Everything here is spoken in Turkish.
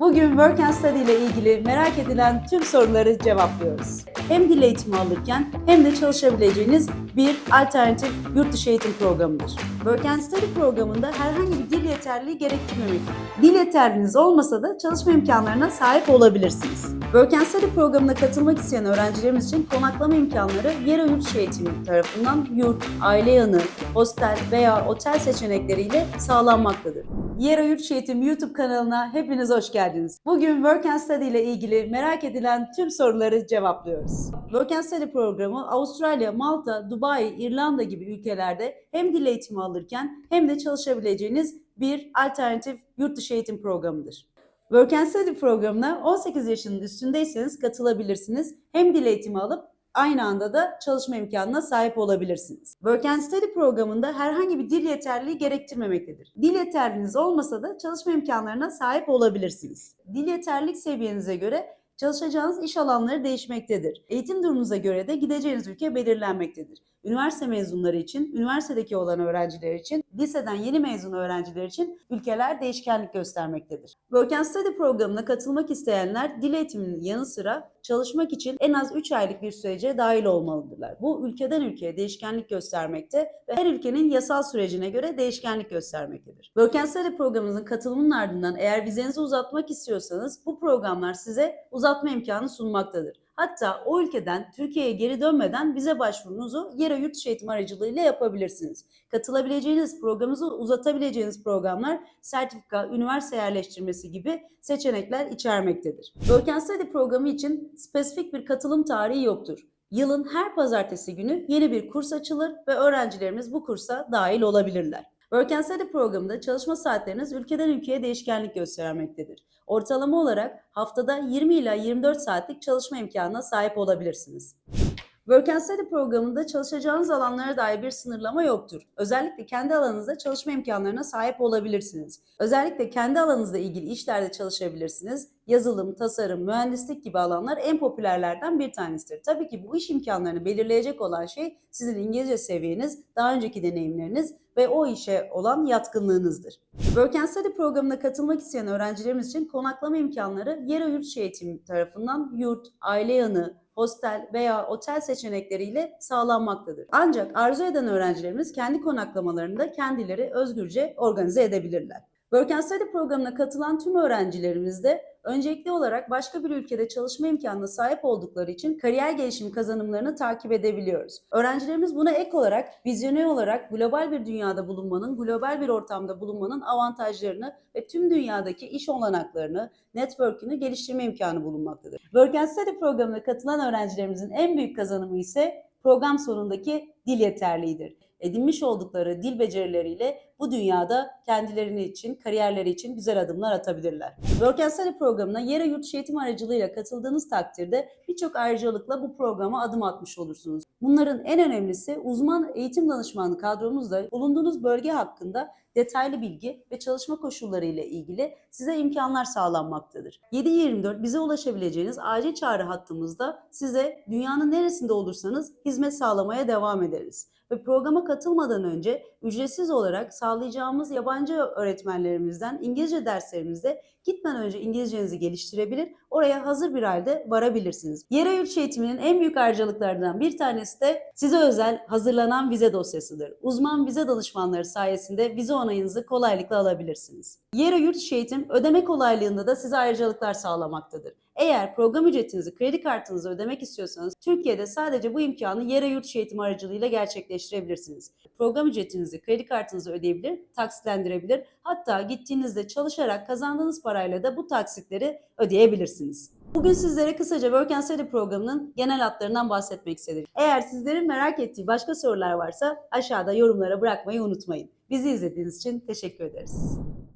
Bugün Work and Study ile ilgili merak edilen tüm soruları cevaplıyoruz. Hem dil eğitimi alırken hem de çalışabileceğiniz bir alternatif yurt dışı eğitim programıdır. Work and Study programında herhangi bir dil yeterliliği gerektirmemektedir. Dil yeterliliğiniz olmasa da çalışma imkanlarına sahip olabilirsiniz. Work and Study programına katılmak isteyen öğrencilerimiz için konaklama imkanları Yero Yurt İşi Eğitimi tarafından yurt, aile yanı, hostel veya otel seçenekleriyle sağlanmaktadır. Yero Yurt İşi Eğitim YouTube kanalına hepiniz hoş geldiniz. Bugün Work and Study ile ilgili merak edilen tüm soruları cevaplıyoruz. Work and Study programı Avustralya, Malta, Dubai, İrlanda gibi ülkelerde hem dil eğitimi alırken hem de çalışabileceğiniz bir alternatif yurt dışı eğitim programıdır. Work and Study programına 18 yaşının üstündeyseniz katılabilirsiniz. Hem dil eğitimi alıp aynı anda da çalışma imkanına sahip olabilirsiniz. Work and Study programında herhangi bir dil yeterliliği gerektirmemektedir. Dil yeterliliğiniz olmasa da çalışma imkanlarına sahip olabilirsiniz. Dil yeterlilik seviyenize göre çalışacağınız iş alanları değişmektedir. Eğitim durumunuza göre de gideceğiniz ülke belirlenmektedir. Üniversite mezunları için, üniversitedeki olan öğrenciler için, liseden yeni mezun öğrenciler için ülkeler değişkenlik göstermektedir. Work and Study programına katılmak isteyenler dil eğitiminin yanı sıra çalışmak için en az 3 aylık bir sürece dahil olmalıdırlar. Bu ülkeden ülkeye değişkenlik göstermekte ve her ülkenin yasal sürecine göre değişkenlik göstermektedir. Work and Study programımızın katılımının ardından eğer vizenizi uzatmak istiyorsanız bu programlar size uzatma imkanı sunmaktadır. Hatta o ülkeden Türkiye'ye geri dönmeden vize başvurunuzu Yero Yurt Dışı Eğitim aracılığıyla yapabilirsiniz. Katılabileceğiniz, programınızı uzatabileceğiniz programlar sertifika, üniversite yerleştirmesi gibi seçenekler içermektedir. Work and Study programı için spesifik bir katılım tarihi yoktur. Yılın her pazartesi günü yeni bir kurs açılır ve öğrencilerimiz bu kursa dahil olabilirler. Work and Study programında çalışma saatleriniz ülkeden ülkeye değişkenlik göstermektedir. Ortalama olarak haftada 20 ila 24 saatlik çalışma imkanına sahip olabilirsiniz. Work and Study programında çalışacağınız alanlara dair bir sınırlama yoktur. Özellikle kendi alanınızda çalışma imkanlarına sahip olabilirsiniz. Özellikle kendi alanınızla ilgili işlerde çalışabilirsiniz. Yazılım, tasarım, mühendislik gibi alanlar en popülerlerden bir tanesidir. Tabii ki bu iş imkanlarını belirleyecek olan şey sizin İngilizce seviyeniz, daha önceki deneyimleriniz ve o işe olan yatkınlığınızdır. Work and Study programına katılmak isteyen öğrencilerimiz için konaklama imkanları Yero Yurt İşi Eğitimi tarafından yurt, aile yanı, hostel veya otel seçenekleriyle sağlanmaktadır. Ancak arzu eden öğrencilerimiz kendi konaklamalarını da kendileri özgürce organize edebilirler. Work and Study programına katılan tüm öğrencilerimiz de öncelikli olarak başka bir ülkede çalışma imkanına sahip oldukları için kariyer gelişim kazanımlarını takip edebiliyoruz. Öğrencilerimiz buna ek olarak vizyoner olarak global bir dünyada bulunmanın, global bir ortamda bulunmanın avantajlarını ve tüm dünyadaki iş olanaklarını, network'ünü geliştirme imkanı bulunmaktadır. Work and Study programına katılan öğrencilerimizin en büyük kazanımı ise program sonundaki dil yeterliğidir. Edinmiş oldukları dil becerileriyle bu dünyada kendilerini için, kariyerleri için güzel adımlar atabilirler. Work and Study programına Yere Yurt Dışı Eğitim aracılığıyla katıldığınız takdirde birçok ayrıcalıkla bu programa adım atmış olursunuz. Bunların en önemlisi uzman eğitim danışmanı kadromuzla bulunduğunuz bölge hakkında detaylı bilgi ve çalışma koşulları ile ilgili size imkanlar sağlanmaktadır. 7-24 bize ulaşabileceğiniz acil çağrı hattımızda size dünyanın neresinde olursanız hizmet sağlamaya devam ederiz. Ve programa katılmadan önce ücretsiz olarak sağlayacağımız yabancı öğretmenlerimizden İngilizce derslerimizde gitmeden önce İngilizcenizi geliştirebilir, oraya hazır bir halde varabilirsiniz. Yere yurt eğitiminin en büyük ayrıcalıklarından bir tanesi de size özel hazırlanan vize dosyasıdır. Uzman vize danışmanları sayesinde vize onayınızı kolaylıkla alabilirsiniz. Yere yurt eğitim ödeme kolaylığında da size ayrıcalıklar sağlamaktadır. Eğer program ücretinizi kredi kartınızı ödemek istiyorsanız Türkiye'de sadece bu imkanı yere yurt eğitim aracılığıyla gerçekleştirebilirsiniz. Program ücretinizi kredi kartınızı ödeyebilir, taksitlendirebilir. Hatta gittiğinizde çalışarak kazandığınız parayla da bu taksitleri ödeyebilirsiniz. Bugün sizlere kısaca Work and Study programının genel hatlarından bahsetmek istedim. Eğer sizlerin merak ettiği başka sorular varsa aşağıda yorumlara bırakmayı unutmayın. Bizi izlediğiniz için teşekkür ederiz.